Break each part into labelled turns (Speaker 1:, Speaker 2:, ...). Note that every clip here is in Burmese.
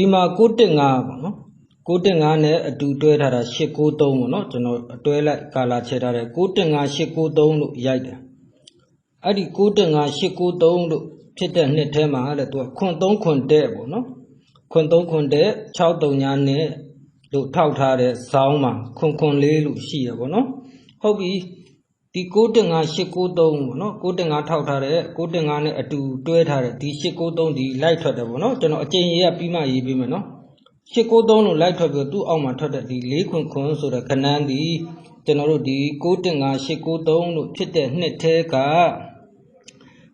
Speaker 1: ဒီမှာ915ပေါ့နော်915နဲ့အတူတွဲထားတာ893ပေါ့နော်ကျွန်တော်အတွဲလိုက်ကာလာချဲထားတယ်915 893လို့ရိုက်တယ်အဲ့ဒီ915 893လို့ဖြစ်တဲ့နှစ်ထဲမှာတဲ့သူကခွန်3ခွန်တဲ့ပေါ့နော်ခွန်3ခွန်တဲ့63ညာနဲ့လို့ထောက်ထားတဲ့ဇောင်းမှာခွန်ခွန်လေးလို့ရှိရပေါ့နော်ဟုတ်ပြီ ဒီ915 893ပေါ့နော်915ထောက်ထားတဲ့915နဲ့အတူတွဲထားတဲ့ဒီ893ဒီလိုက်ထွက်တယ်ပေါ့နော်ကျွန်တော်အချိန်ရပြီးမှရေးပေးမယ်နော်893လို့လိုက်ထွက်ပြီးသူ့အောက်မှာထွက်တဲ့ဒီ6ခွန်းခွန်းဆိုတဲ့ခဏန်းဒီကျွန်တော်တို့ဒီ915 893လို့ဖြစ်တဲ့နှစ်ထဲက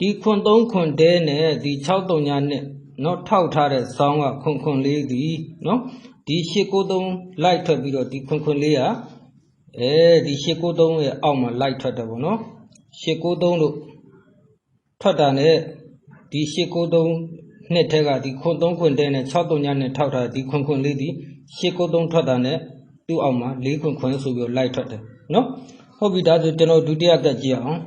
Speaker 1: ဒီခွန်း3ခွန်းတဲနဲ့ဒီ639နဲ့နော်ထောက်ထားတဲ့ဆောင်းကခွန်းခွန်းလေးဒီနော်ဒီ893လိုက်ထွက်ပြီးတော့ဒီခွန်းခွန်းလေးက အဲဒီ893ရဲ့အောက်မှာလိုက်ထွက်တယ်ပေါ့နော်893လို့ထွက်တာနဲ့ဒီ893နှစ်ထဲကဒီခွန်3ခွန်တဲနဲ့63ညာနဲ့ထောက်ထားတဲ့ဒီခွန်ခွန်လေးဒီ893ထွက်တာနဲ့သူ့အောက်မှာ4ခွန်ခွန်ဆိုပြီးတော့လိုက်ထွက်တယ်နော်ဟုတ်ပြီဒါဆိုကျွန်တော်ဒုတိယကတ်ကြည့်အောင်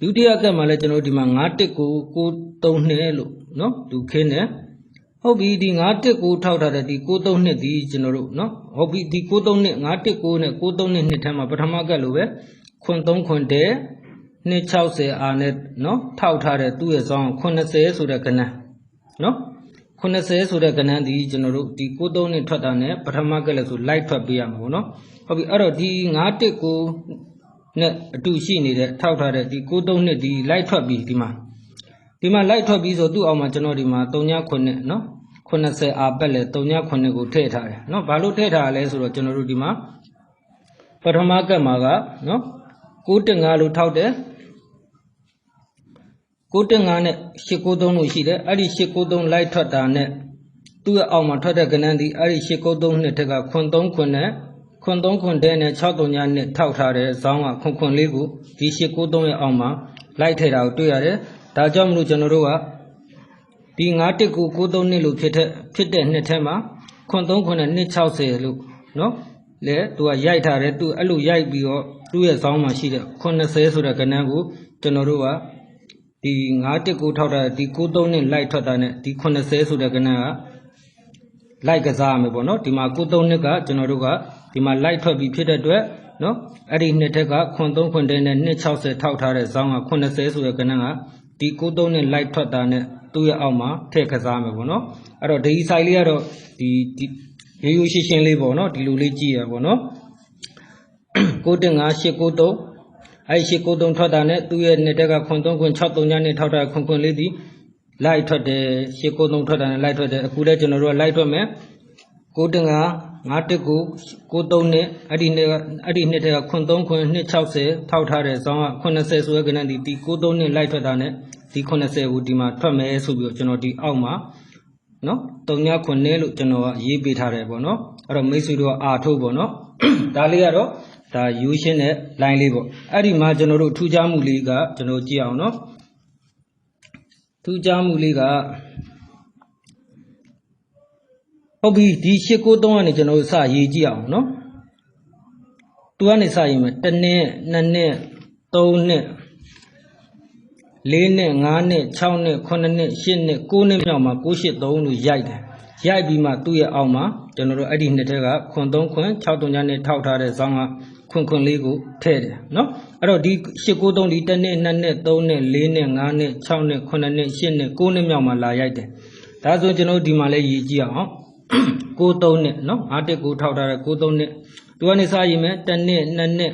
Speaker 1: ဒုတိယကတ်မှာလည်းကျွန်တော်ဒီမှာ9တက်ကို932လို့နော်လူခင်းတယ် ဟုတ်ပြီဒီ9တက်ကိုထောက်ထားတဲ့ဒီ932ဒီကျွန်တော်တို့နော်ဟုတ်ပြီဒီ932 9တက်ကိုနဲ့932နှစ်ထဲမှာပထမကတ်လိုပဲခွန်3ခွန်တဲ260အာနဲ့နော်ထောက်ထားတဲ့သူ့ရဲ့ဇောင်း80ဆိုတဲ့ကဏ္ဍနော်80ဆိုတဲ့ကဏ္ဍဒီကျွန်တော်တို့ဒီ93နဲ့ထွက်တာနဲ့ပထမကတ်လည်းဆို light ထွက်ပေးရမှာပေါ့နော်ဟုတ်ပြီအဲ့တော့ဒီ9တက်ကိုနဲ့အတူရှိနေတဲ့ထောက်ထားတဲ့ဒီ93နှစ်ဒီ light ထွက်ပြီးဒီမှာ ဒီမှာ light ထွက်ပြီးဆိုသူ့အောင်မှာကျွန်တော်ဒီမှာ39နဲ့နော်80အာပက်လေ39ကိုထည့်ထားတယ်နော်ဘာလို့ထည့်ထားရလဲဆိုတော့ကျွန်တော်တို့ဒီမှာပထမကတ်မှာကနော်95လို့ထောက်တယ်95နဲ့893လို့ရှိတယ်အဲ့ဒီ893 light ထွက်တာနဲ့သူ့ရဲ့အောက်မှာထွက်တဲ့ကဏ္ဍဒီအဲ့ဒီ893နှစ်ထက်ကခွန်3ခွန်နဲ့ခွန်3ခွန်တဲ့နဲ့63ညနဲ့ထောက်ထားတဲ့ဇောင်းကခွန်ခွန်လေးကိုဒီ893ရဲ့အောက်မှာလိုက်ထည့်တာကိုတွေ့ရတယ် ဒါကြောင့်မလို့ကျွန်တော်တို့ကဒီ9တက်ကို93နှစ်လို့ဖြစ်တဲ့ဖြစ်တဲ့နှစ်ထဲမှာခွန်3ခွန်နဲ့260လို့နော်လေသူကရိုက်ထားတယ်သူအဲ့လိုရိုက်ပြီးတော့သူ့ရဲ့ဇောင်းမှာရှိတဲ့80ဆိုတဲ့ကဏ္ဍကိုကျွန်တော်တို့ကဒီ9တက်ကိုထောက်ထားတဲ့ဒီ93နှစ်လိုက်ထွက်တာနဲ့ဒီ80ဆိုတဲ့ကဏ္ဍကလိုက်ကစားရမယ်ပေါ့နော်ဒီမှာ93နှစ်ကကျွန်တော်တို့ကဒီမှာလိုက်ထွက်ပြီးဖြစ်တဲ့အတွက်နော်အဲ့ဒီနှစ်ထက်ကခွန်3ခွန်တဲနဲ့260ထောက်ထားတဲ့ဇောင်းက80ဆိုတဲ့ကဏ္ဍက ဒီ93နှစ်လိုက်ထွက်တာနဲ့သူ့ရဲ့အောက်မှာထည့်ကစားမယ်ပေါ့နော်အဲ့တော့ဒီဆိုင်လေးကတော့ဒီဒီရိုးရိုးရှင်းရှင်းလေးပေါ့နော်ဒီလိုလေးကြည့်ရပေါ့နော်915 893အဲ့ရှိကိုတုံထွက်တာနဲ့သူ့ရဲ့နှစ်တက်ကခွန်3ခွန်63ညနဲ့ထောက်တာခွန်ခွန်လေးဒီလိုက်ထွက်တယ်ရှစ်ကိုတုံထွက်တာနဲ့လိုက်ထွက်တယ်အခုလည်းကျွန်တော်တို့ကလိုက်ထွက်မယ်ကိုတင်က 9တက်ကို93နဲ့အဲ့ဒီနှစ်ကအဲ့ဒီနှစ်တက်ကခွန်3ခွန်260ထောက်ထားတဲ့ဇောင်းက80ဆိုတဲ့ကဏ္ဍဒီဒီ93နဲ့လိုက်ထွက်တာနဲ့ဒီ80ကိုဒီမှာထွက်မယ်ဆိုပြီးတော့ကျွန်တော်ဒီအောက်မှာနော်3ညခွန်နဲ့လို့ကျွန်တော်ကရေးပေးထားတယ်ပေါ့နော်အဲ့တော့မိတ်ဆွေတို့ကအာထုတ်ပေါ့နော်ဒါလေးကတော့ဒါယူရှင်းတဲ့ line လေးပေါ့အဲ့ဒီမှာကျွန်တော်တို့ထူးခြားမှုလေးကကျွန်တော်ကြည့်အောင်နော်ထူးခြားမှုလေးက ဟုတ်ပြီဒီ893ကနေကျွန်တော်တို့စရေးကြည့်အောင်နော်သူကနေစရေးမယ်တစ်နှစ်နှစ်နှစ်သုံးနှစ်လေးနှစ်ငါးနှစ်၆နှစ်9နှစ်10နှစ်9နှစ်မြောက်မှာ983လို့ရိုက်တယ်ရိုက်ပြီးမှသူ့ရဲ့အောက်မှာကျွန်တော်တို့အဲ့ဒီနှစ်ထက်ကခွန်3ခွန်63ညနဲ့ထောက်ထားတဲ့ဇောင်းကခွန်ခွန်လေးကိုထည့်တယ်နော်အဲ့တော့ဒီ893ဒီတစ်နှစ်နှစ်နှစ်3နှစ်4နှစ်5နှစ်6နှစ်9နှစ်10နှစ်9နှစ်မြောက်မှာလာရိုက်တယ်ဒါဆိုကျွန်တော်တို့ဒီမှာလည်းရည်ကြည့်အောင် 93နှစ်နော်5တက်ကိုထောက်ထားတဲ့93နှစ်သူကနေစရည်မယ်တစ်နှစ်နှစ်နှစ်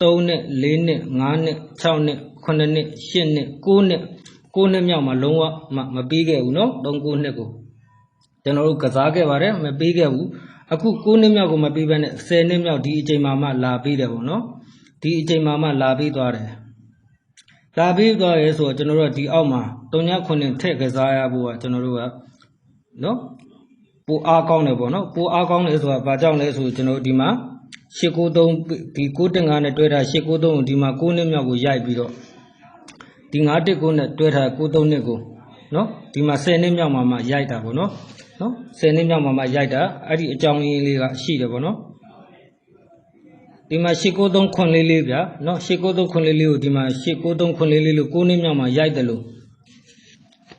Speaker 1: 3နှစ်4နှစ်5နှစ်6နှစ်9နှစ်10နှစ်9နှစ်9နှစ်မြောက်မှာလုံးဝမပြီးခဲ့ဘူးနော်39နှစ်ကိုကျွန်တော်တို့ကစားခဲ့ပါတယ်မပေးခဲ့ဘူးအခု9နှစ်မြောက်ကိုမပေးဘဲနဲ့10နှစ်မြောက်ဒီအချိန်မှမှလာပေးတယ်ပေါ့နော်ဒီအချိန်မှမှလာပေးသွားတယ်လာပေးသွားရဲဆိုတော့ကျွန်တော်တို့ကဒီအောက်မှာ39ထည့်ကစားရဖို့ကကျွန်တော်တို့ကနော် ပိုအားကောင်းတယ်ပေါ့နော်ပိုအားကောင်းတယ်ဆိုတာဘာကြောင့်လဲဆိုကျွန်တော်တို့ဒီမှာ893ဒီ915နဲ့တွဲထား893ကိုဒီမှာ9နှစ်မြောက်ကိုရိုက်ပြီးတော့ဒီ919နဲ့တွဲထား93နှစ်ကိုနော်ဒီမှာ10နှစ်မြောက်မှာမှရိုက်တာပေါ့နော်နော်10နှစ်မြောက်မှာမှရိုက်တာအဲ့ဒီအကြောင်းရင်းလေးကရှိတယ်ပေါ့နော်ဒီမှာ893ခွန်လေးလေးဗျာနော်893ခွန်လေးလေးကိုဒီမှာ893ခွန်လေးလေးလို့9နှစ်မြောက်မှာရိုက်တယ်လို့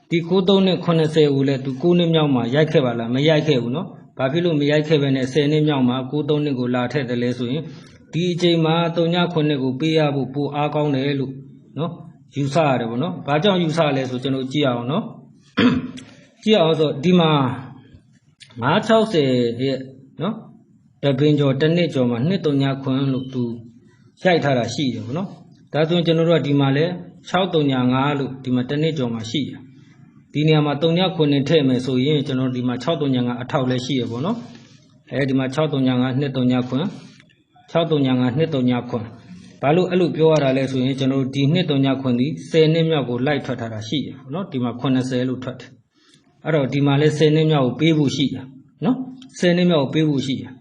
Speaker 1: ဒီ93နှစ်80ကိုလည်းသူ9နှစ်မြောက်မှာရိုက်ခဲ့ပါလားမရိုက်ခဲ့ဘူးနော်ဘာဖြစ်လို့မရိုက်ခဲ့ပဲနဲ့10နှစ်မြောက်မှာ93နှစ်ကိုလာထည့်တယ်လဲဆိုရင်ဒီအချိန်မှာ39နှစ်ကိုပေးရဖို့ပိုအားကောင်းတယ်လို့နော်ယူဆရတယ်ဗောနော်ဘာကြောင့်ယူဆလဲဆိုကျွန်တော်ကြည့်အောင်နော်ကြည့်အောင်ဆိုဒီမှာ960ရဲ့နော်တပင်ကျော်တစ်နှစ်ကျော်မှာ239ခွန်းလို့သူရိုက်ထားတာရှိတယ်ဗောနော်ဒါဆိုရင်ကျွန်တော်တို့ကဒီမှာလဲ635လို့ဒီမှာတစ်နှစ်ကျော်မှာရှိတယ် ဒီနေရာမှာ39ခွန်းနဲ့ထည့်မယ်ဆိုရင်ကျွန်တော်တို့ဒီမှာ635အထောက်လဲရှိရဗောနော်အဲဒီမှာ635 239ခွန်း635 239ခွန်းဘာလို့အဲ့လိုပြောရတာလဲဆိုရင်ကျွန်တော်တို့ဒီ239ခွန်းဒီ10နှစ်မြောက်ကိုလိုက်ထွက်ထားတာရှိရဗောနော်ဒီမှာ80လို့ထွက်တယ်အဲ့တော့ဒီမှာလဲ10နှစ်မြောက်ကိုပေးဖို့ရှိတယ်နော်10နှစ်မြောက်ကိုပေးဖို့ရှိတယ်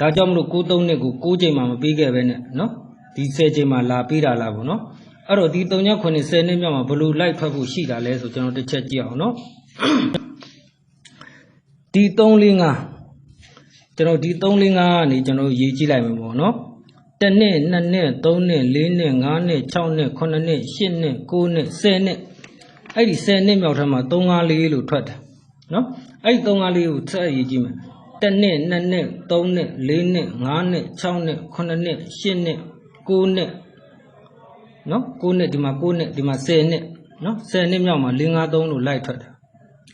Speaker 1: ဒါကြောင့်မလို့93နှစ်ကို6ချိန်မှမပေးခဲ့ပဲနဲ့နော်ဒီ10ချိန်မှလာပေးတာလားဗောနော် အဲ့တော့ဒီ3ည9 10နှစ်မြောက်မှာဘယ်လိုလိုက်ထွက်ဖို့ရှိတာလဲဆိုကျွန်တော်တစ်ချက်ကြည့်အောင်နော်ဒီ345ကျွန်တော်ဒီ345ကနေကျွန်တော်ရေးကြည့်လိုက်မယ်ဗောနော်တစ်နှစ်နှစ်နှစ်သုံးနှစ်လေးနှစ်ငါးနှစ်6နှစ်9နှစ်10နှစ်9နှစ်10နှစ်အဲ့ဒီ10နှစ်မြောက်ထပ်မှာ354လို့ထွက်တယ်နော်အဲ့ဒီ354ကိုဆက်ရေးကြည့်မယ်တစ်နှစ်နှစ်နှစ်သုံးနှစ်လေးနှစ်ငါးနှစ်6နှစ်9နှစ်10နှစ်9နှစ် နော်9နှစ်ဒီမှာ9နှစ်ဒီမှာ10နှစ်နော်10နှစ်မြောက်မှာ453လို့လိုက်ထွက်တယ်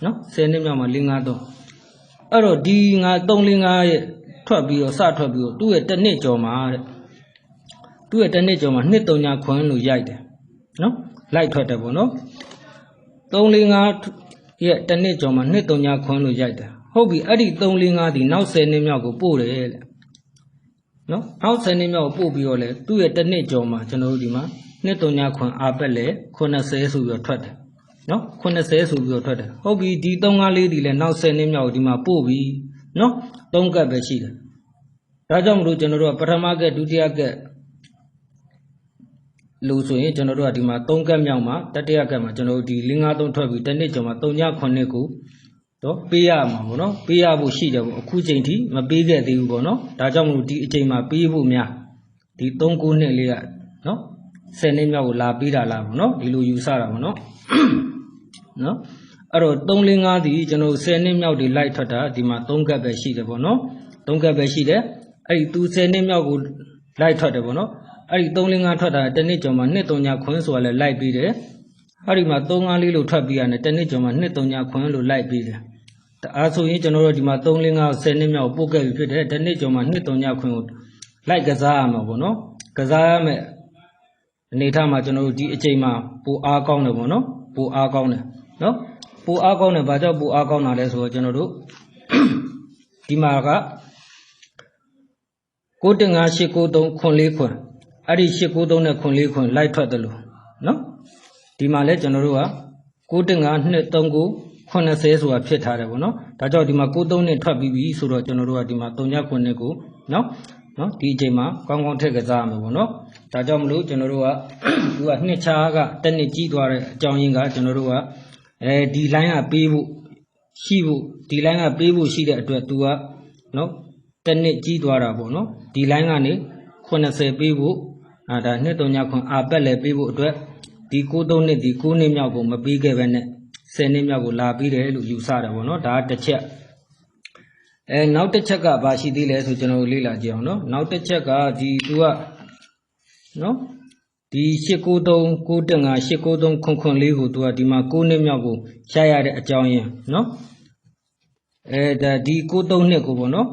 Speaker 1: နော်10နှစ်မြောက်မှာ453အဲ့တော့ဒီငါ345ရဲ့ထွက်ပြီးတော့စထွက်ပြီးတော့သူ့ရဲ့တစ်နှစ်ကျော်မှာတဲ့သူ့ရဲ့တစ်နှစ်ကျော်မှာ239ခွန်းလို့ရိုက်တယ်နော်လိုက်ထွက်တယ်ပေါ့နော်345ရဲ့တစ်နှစ်ကျော်မှာ239ခွန်းလို့ရိုက်တာဟုတ်ပြီအဲ့ဒီ345ဒီနောက်10နှစ်မြောက်ကိုပို့တယ်လေနော်နောက်10နှစ်မြောက်ကိုပို့ပြီးတော့လေသူ့ရဲ့တစ်နှစ်ကျော်မှာကျွန်တော်တို့ဒီမှာ 239ခွန်းအာပက်လေ80ဆိုပြီးတော့ထွက်တယ်နော်80ဆိုပြီးတော့ထွက်တယ်ဟုတ်ပြီဒီ354ဒီလေနောက်10နှစ်မြောက်ကိုဒီမှာပို့ပြီနော်3ကပ်ပဲရှိတယ်ဒါကြောင့်မလို့ကျွန်တော်တို့ကပထမကက်ဒုတိယကက်လို့ဆိုရင်ကျွန်တော်တို့ကဒီမှာ3ကက်မြောက်မှာတတိယကက်မှာကျွန်တော်တို့ဒီ5 5 3ထွက်ပြီးတစ်နှစ်ကျော်မှာ3ည9ကိုတော့ပေးရမှာပေါ့နော်ပေးရဖို့ရှိတယ်ပေါ့အခုချိန်ထိမပေးခဲ့သေးဘူးပေါ့နော်ဒါကြောင့်မလို့ဒီအချိန်မှာပေးဖို့များဒီ3 9နှစ်လေးကနော် 10နှစ်မြောက်ကိုလာပေးတာလားပေါ့နော်ဒီလိုယူဆတာပေါ့နော်နော်အဲ့တော့3 4 5ဒီကျွန်တော်10နှစ်မြောက်ဒီလိုက်ထွက်တာဒီမှာ3ကက်ပဲရှိတယ်ပေါ့နော်3ကက်ပဲရှိတယ်အဲ့ဒီသူ10နှစ်မြောက်ကိုလိုက်ထွက်တယ်ပေါ့နော်အဲ့ဒီ305ထွက်တာတစ်နှစ်ကျော်မှာ239ခွန်းဆိုတာလည်းလိုက်ပြီးတယ်အဲ့ဒီမှာ354လို့ထွက်ပြီးရတယ်တစ်နှစ်ကျော်မှာ239ခွန်းလို့လိုက်ပြီးတယ်ဒါအားဆိုရင်ကျွန်တော်တို့ဒီမှာ305 10နှစ်မြောက်ပို့ခဲ့ပြီဖြစ်တယ်တစ်နှစ်ကျော်မှာ239ခွန်းကိုလိုက်ကစားရမှာပေါ့နော်ကစားရမယ် အနေထားမှာကျွန်တော်တို့ဒီအချိန်မှာပိုအားကောင်းတယ်ပေါ့နော်ပိုအားကောင်းတယ်နော်ပိုအားကောင်းတယ်ဘာကြောင့်ပိုအားကောင်းတာလဲဆိုတော့ကျွန်တော်တို့ဒီမှာက91583ခွန်လေးခွန်အဲ့ဒီ893နဲ့ခွန်လေးခွန်လိုက်ထွက်တယ်လို့နော်ဒီမှာလဲကျွန်တော်တို့က91523 80ဆိုတာဖြစ်ထားတယ်ဗောနော်ဒါကြောင့်ဒီမှာ93နဲ့ထွက်ပြီးပြီဆိုတော့ကျွန်တော်တို့ကဒီမှာ39ခွန်နဲ့ကိုနော် နော်ဒီအချိန်မှာကောင်းကောင်းထည့်ကစားရမယ်ဗောနော်ဒါကြောင့်မလို့ကျွန်တော်တို့ကသူကနှစ်ချားကတက်နှစ်ကြီးသွားတဲ့အကြောင်းရင်းကကျွန်တော်တို့ကအဲဒီ line ကပေးဖို့ရှိဖို့ဒီ line ကပေးဖို့ရှိတဲ့အတွက်သူကနော်တစ်နှစ်ကြီးသွားတာပေါ့နော်ဒီ line ကနေ80ပေးဖို့အာဒါနှစ်3ညခွန်အာပက်လည်းပေးဖို့အတွက်ဒီ93နှစ်ဒီ9နှစ်မြောက်ကိုမပေးခဲ့ပဲနဲ့10နှစ်မြောက်ကိုလာပြီးတယ်လို့ယူဆတယ်ပေါ့နော်ဒါကတစ်ချက် အဲနောက်တစ်ချက်ကဘာရှိသေးလဲဆိုကျွန်တော်တို့လေ့လာကြည့်အောင်နော်နောက်တစ်ချက်ကဒီသူကနော်ဒီ893 915 893ခွန်ခွန်လေးကိုသူကဒီမှာ9နှစ်မြောက်ကိုရှားရတဲ့အကြောင်းရင်းနော်အဲဒါဒီ93နှစ်ကိုပေါ့နော်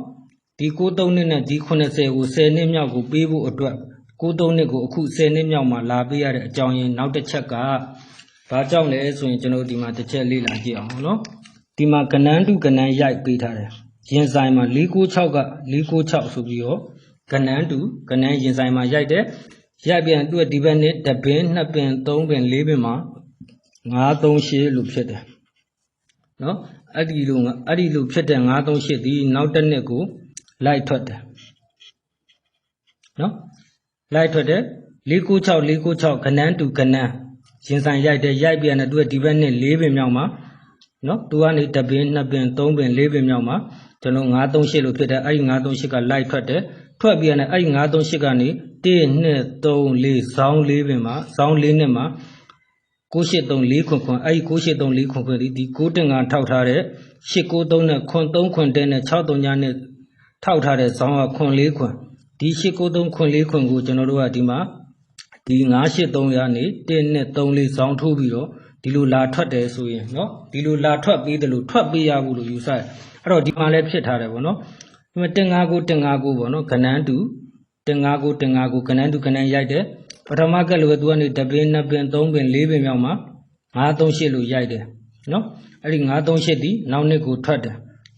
Speaker 1: ဒီ93နှစ်နဲ့ဒီ80ကို10နှစ်မြောက်ကိုပေးဖို့အတွက်93နှစ်ကိုအခု10နှစ်မြောက်မှာလာပေးရတဲ့အကြောင်းရင်းနောက်တစ်ချက်ကဘာကြောင့်လဲဆိုရင်ကျွန်တော်တို့ဒီမှာတစ်ချက်လေ့လာကြည့်အောင်နော်ဒီမှာကနန်းတုကနန်းရိုက်ပေးထားတယ် ရင်ဆိုင်မှာ496က496ဆိုပြီးတော့ကနန်းတုကနန်းရင်ဆိုင်မှာရိုက်တယ်ရိုက်ပြန်သူ့ရဲ့ဒီဘက်နဲ့တပင်နှစ်ပင်သုံးပင်လေးပင်မှာ938လို့ဖြစ်တယ်နော်အဲ့ဒီလိုငါအဲ့ဒီလိုဖြစ်တဲ့938ဒီနောက်တစ်နှစ်ကိုလိုက်ထွက်တယ်နော်လိုက်ထွက်တယ်496 496ခဏန်းတူခဏန်းရင်ဆိုင်ရိုက်တယ်ရိုက်ပြန်တယ်သူကဒီဘက်နှစ်၄ပင်မြောက်မှာနော်သူကနေတပင်နှစ်ပင်သုံးပင်လေးပင်မြောက်မှာ ကျွန်တော်938လို့ဖြစ်တယ်အဲ့ဒီ938ကလိုက်ထွက်တယ်ထွက်ပြန်တယ်အဲ့ဒီ938ကနေ1 2 3 4ဇောင်း၄ပင်မှာဇောင်း၄နှစ်မှာ983ခွန်ခွန်အဲ့ဒီ983ခွန်ခွန်ဒီဒီ915ထောက်ထားတဲ့893နဲ့ခွန်3ခွန်တဲ့နဲ့63ညနဲ့ထောက်ထားတဲ့ဇောင်းကခွန်4ခွန်ဒီ893ခွန်4ခွန်ကိုကျွန်တော်တို့ကဒီမှာဒီ983ရနေ1နဲ့3လေးဇောင်းထိုးပြီးတော့ ဒီလိုလာထွက်တယ်ဆိုရင်နော်ဒီလိုလာထွက်ပေးတယ်လို့ထွက်ပေးရဘူးလို့ယူဆတယ်အဲ့တော့ဒီမှာလည်းဖြစ်ထားတယ်ဗောနော်ဒီမှာတင်ငါကိုတင်ငါကိုဗောနော်ကဏန်းတူတင်ငါကိုတင်ငါကိုကဏန်းတူကဏန်းရိုက်တယ်ပထမကက်လိုပဲသူကနေတပင်းနှစ်ပင်းသုံးပင်းလေးပင်းမြောက်မှာ938လို့ရိုက်တယ်နော်အဲ့ဒီ938ဒီနောက်နှစ်ကိုထွက်တယ်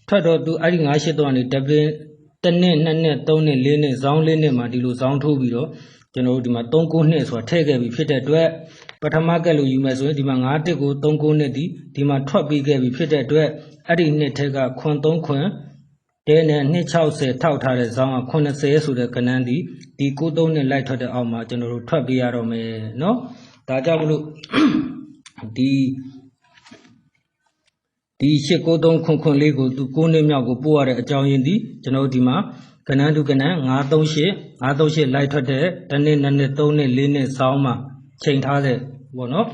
Speaker 1: ထွက်တော့သူအဲ့ဒီ938တော့ကနေတပင်းတစ်နှစ်နှစ်နှစ်သုံးနှစ်လေးနှစ်ဇောင်းလေးနှစ်မှာဒီလိုဇောင်းထိုးပြီးတော့ကျွန်တော်တို့ဒီမှာ3 9နှစ်ဆိုတာထည့်ခဲ့ပြီးဖြစ်တဲ့အတွက် ပထမကက်လို့ယူမယ်ဆိုရင်ဒီမှာ9တစ်ကို39နှစ်ဒီဒီမှာထွက်ပြီးခဲ့ပြီးဖြစ်တဲ့အတွက်အဲ့ဒီနှစ်ထက်ကခွန်3ခွန်တဲနဲ့260ထောက်ထားတဲ့ဇောင်းက80ဆိုတဲ့ကဏ္ဍဒီဒီ93နဲ့လိုက်ထွက်တဲ့အောက်မှာကျွန်တော်တို့ထွက်ပေးရတော့မယ်เนาะဒါကြောင့်မလို့ ဒီဒီ893ခွန်ခွန်လေးကိုသူ9နှစ်မြောက်ကိုပို့ရတဲ့အကြောင်းရင်းဒီကျွန်တော်တို့ဒီမှာကဏ္ဍဒုကဏ္ဍ938 938လိုက်ထွက်တဲ့တစ်နှစ်နှစ်နှစ်သုံးနှစ်လေးနှစ်ဇောင်းမှာ ချိန်ထားတဲ့ပေါ့နော်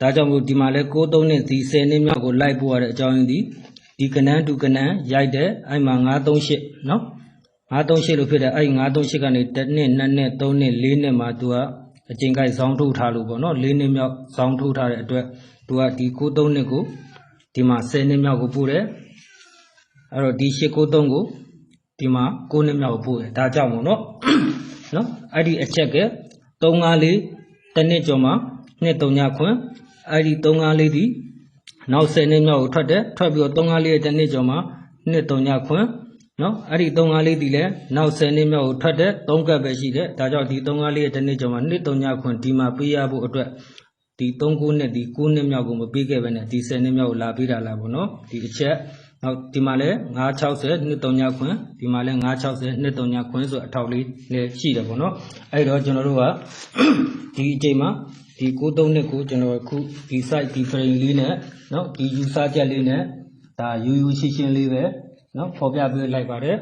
Speaker 1: ဒါကြောင့်မို့ဒီမှာလဲ63နှစ်ဒီ10နှစ်မြောက်ကိုလိုက်ပို့ရတဲ့အကြောင်းရင်းဒီဒီကဏ္ဍဒုကဏ္ဍရိုက်တဲ့အဲ့မှာ938နော်938လို့ဖြစ်တဲ့အဲ့938ကနေတစ်နှစ်နှစ်နှစ်သုံးနှစ်လေးနှစ်မှာသူကအကျဉ်းကိုက်ဇောင်းထုတ်ထားလို့ပေါ့နော်လေးနှစ်မြောက်ဇောင်းထုတ်ထားတဲ့အတွက်သူကဒီ63နှစ်ကိုဒီမှာ10နှစ်မြောက်ကိုပို့တယ်အဲ့တော့ဒီ893ကိုဒီမှာ9နှစ်မြောက်ကိုပို့တယ်ဒါကြောင့်မို့နော်နော်အဲ့ဒီအချက်က 354တစ်နှစ်ကျော်မှာနှစ်3ညခွန်းအဲ့ဒီ354ဒီနောက်10နှစ်မြောက်ကိုထွက်တယ်ထွက်ပြီးတော့354ရဲ့တစ်နှစ်ကျော်မှာနှစ်3ညခွန်းနော်အဲ့ဒီ354ဒီလည်းနောက်10နှစ်မြောက်ကိုထွက်တယ်3ကပ်ပဲရှိတယ်ဒါကြောင့်ဒီ354ရဲ့တစ်နှစ်ကျော်မှာနှစ်3ညခွန်းဒီမှာပေးရဖို့အတွက်ဒီ39နှစ်ဒီ9နှစ်မြောက်ကိုမပေးခဲ့ဘဲနဲ့ဒီ10နှစ်မြောက်ကိုလာပေးတာလားဗောနော်ဒီအချက် နောက်ဒီမှာလည်း960 239ခွန်းဒီမှာလည်း960 239ခွန်းဆိုအထောက်လေးလည်းရှိတယ်ပေါ့နော်အဲ့တော့ကျွန်တော်တို့ကဒီအချိန်မှာဒီ63နှစ်ကိုကျွန်တော်ခုဒီ site ဒီ frame လေးနဲ့နော်ဒီ user ချက်လေးနဲ့ဒါယူးယူးရှင်းရှင်းလေးပဲနော်ဖော်ပြပေးလိုက်ပါတယ်